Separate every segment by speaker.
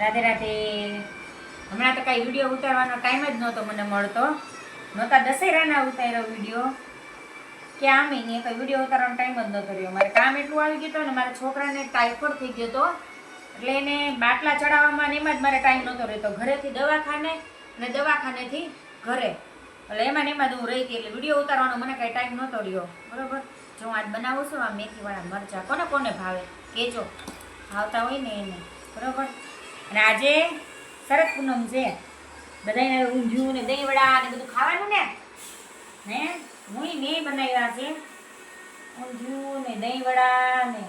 Speaker 1: રાધે રાધે. હમણાં તો કાંઈ વીડિયો ઉતારવાનો ટાઈમ જ નહોતો મને મળતો. નહોતા દશેરાના ઉતાર્યો વીડિયો. કે આમ નહીં તો વીડિયો ઉતારવાનો ટાઈમ જ નહોતો રહ્યો. મારે કામ એટલું આવી ગયું હતું ને મારા છોકરાને ટાઈફોઈડ થઈ ગયો હતો. એટલે એને બાટલા ચડાવવામાં ને એમાં જ મારે ટાઈમ નહોતો રહેતો. ઘરેથી દવાખાને અને દવાખાનેથી ઘરે. એટલે એમાં ને એમાં જ હું રહી એટલે વીડિયો ઉતારવાનો મને કાંઈ ટાઈમ નહોતો રહ્યો. બરોબર? જો હું આજ બનાવું છું, આ મેથીવાળા મરચાં. કોને કોને ભાવે? કહેજો આવતા હોય ને એને, બરાબર? અને આજે શરદ પૂનમ છે. બધાને ઊંધિયું ને દહીં વડા ને બધું ખાવાનું ને? હે હું મેં બનાવ્યા છે. ઊંધિયું ને દહીં વડા ને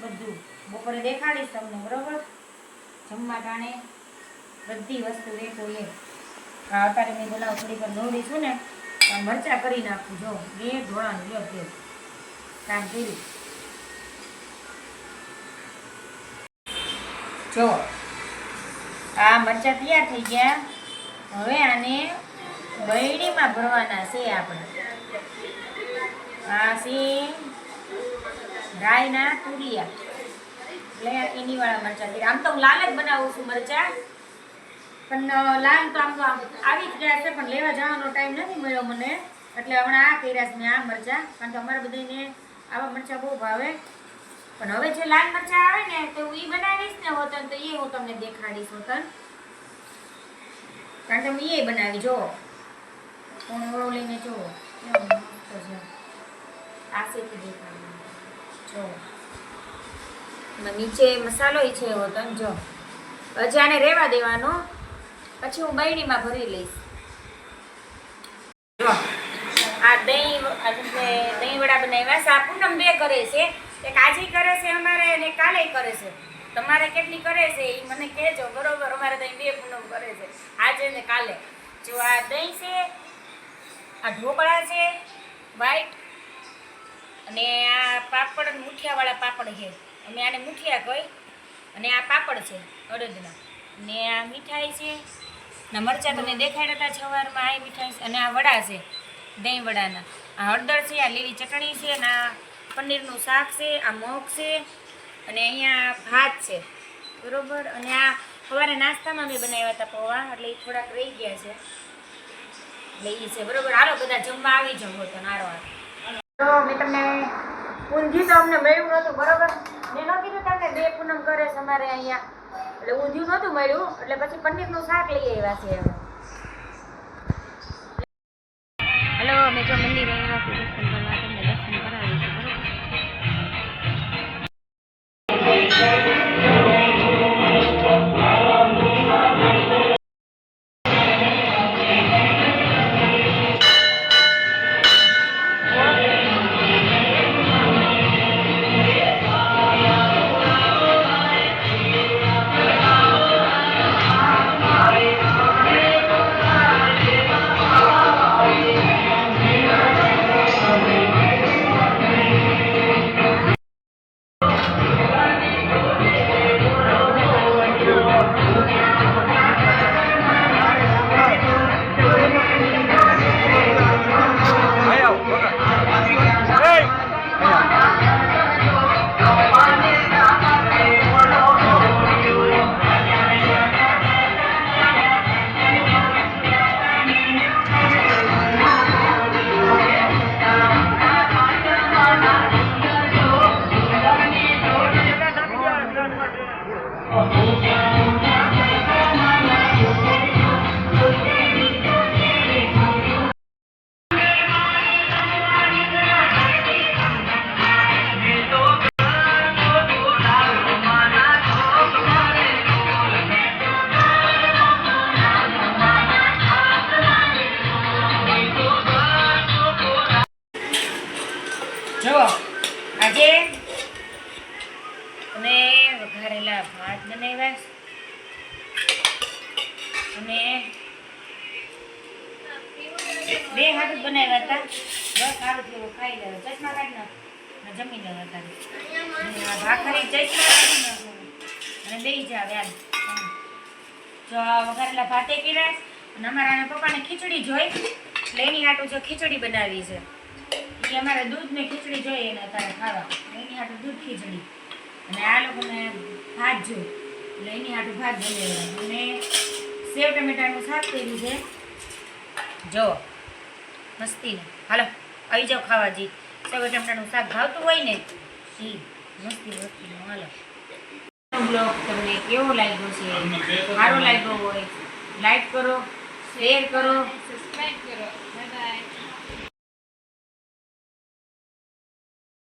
Speaker 1: બધું. બપોરે દેખાડીશ તમને, બરોબર? જમવા ટાણે બધી વસ્તુ એક એ. અત્યારે મેં બનાવ થોડીક વાર દોડીશું ને મરચા કરી નાખું. જો, બે ધોળાનું લ્યો તે કામ કર્યું. જો, આ મરચાં તૈયાર થઈ ગયા. હવે આને બૈડીમાં ભરવાના છે આપણે. આ છે રાયના તુરિયા. એટલે એની વાળા મરચાં તૈયાર. આમ તો હું લાલ જ બનાવું છું મરચાં. પણ લાલ તો આમ તો આવી જ ગયા છે, પણ લેવા જવાનો ટાઈમ નથી મળ્યો મને. એટલે હમણાં આ કર્યા છે મેં આ મરચાં. કારણ કે અમારા બધાને આવા મરચાં બહુ ભાવે. પણ હવે જે લાલ મરચાં આવે ને, તો એ બનાવીશ ને, હોતન, તો એ હું તમને દેખાડીશ, હોતન. કારણ હું એ બનાવી જો હું ઓળો લઈને જો કેવો મસ્ત છે. આસેથી દેખાડી. જો નીચે મસાલો છે, હોતન, જો. હજી આને રહેવા દેવાનો. પછી હું બૈણીમાં ભરી લઈશ. આ દહીં એટલે દહીં વડા બનાવ્યા છે, આ પૂનમ બે કરે છે. એક આજે કરે છે અમારે અને કાલે કરે છે. તમારે કેટલી કરે છે એ મને કહેજો, બરોબર? અમારે તો બે પૂનમ કરે છે. આજે ને કાલે. જો આ દહીં છે, આ ઢોકળા છે વ્હાઈટ અને આ પાપડ મુઠિયાવાળા પાપડ છે. અમે આને મુઠિયા કહી અને આ પાપડ છે, અડદના. ને આ મીઠાઈ છે. ના, મરચાં તમને દેખાડ્યા હતા સવારમાં આ મીઠાઈ છે. અને આ વડા છે દહીં વડાના આ હળદર છે, આ લીલી ચટણી છે અને આ પનીરનું શાક છે, આ મગ છે, અને અહીંયા ભાત છે. બરોબર? અને આ સવારે નાસ્તામાં મેં બનાવ્યા હતા પૌવા, એટલે એ થોડાક રહી ગયા છે. એટલે એ છે. બરોબર? હાલો, બધા જમવા આવી જવો તો નારો હાલો. મેં તમને ઊંધિયું તો અમને મળ્યું નહોતું, બરોબર? મેં ન કીધું તમને બે પૂનમ કરે છે અમારે અહીંયા. એટલે ઊંધિયું નહોતું મળ્યું, એટલે પછી પનીરનું શાક લઈ આવ્યા છે હવે. હલો, અમે જો મંદિરે આજે અમે વઘારેલા ભાત બનાવ્યા. અને બે હાથ બનાવ્યા હતા. બસ સારું થયું ખાઈ લેવા. ચશ્મા કાઢી નાખો જમી લેવા આ ભાખરી ચશ્મા કાઢી અને બેસી જાવ યાર જો વઘારેલા ભાતે કર્યા અને અમારા પપ્પાને ખીચડી જોઈ. એટલે એની હાટું જો ખીચડી બનાવી છે. એ અમારે દૂધ ને ખીચડી જોઈએ ને અત્યારે ખાવા. એની હાટું દૂધ ખીચડી. અને આ લોકોને ભાત જો એટલે એની હાટું ભાત જોઈએ અને સેવ ટમેટાનું શાક કર્યું છે. જો મસ્તીને હાલો આવી જાઓ ખાવા જી. સેવ ટમેટાનું શાક ભાવતું હોય ને જી મસ્તી મસ્તીનું હાલો. બ્લોગ તમને કેવો લાગ્યો છે? સારો લાગ્યો હોય. લાઈક કરો શેર કરો.
Speaker 2: સબસ્ક્રાઈબ કરો.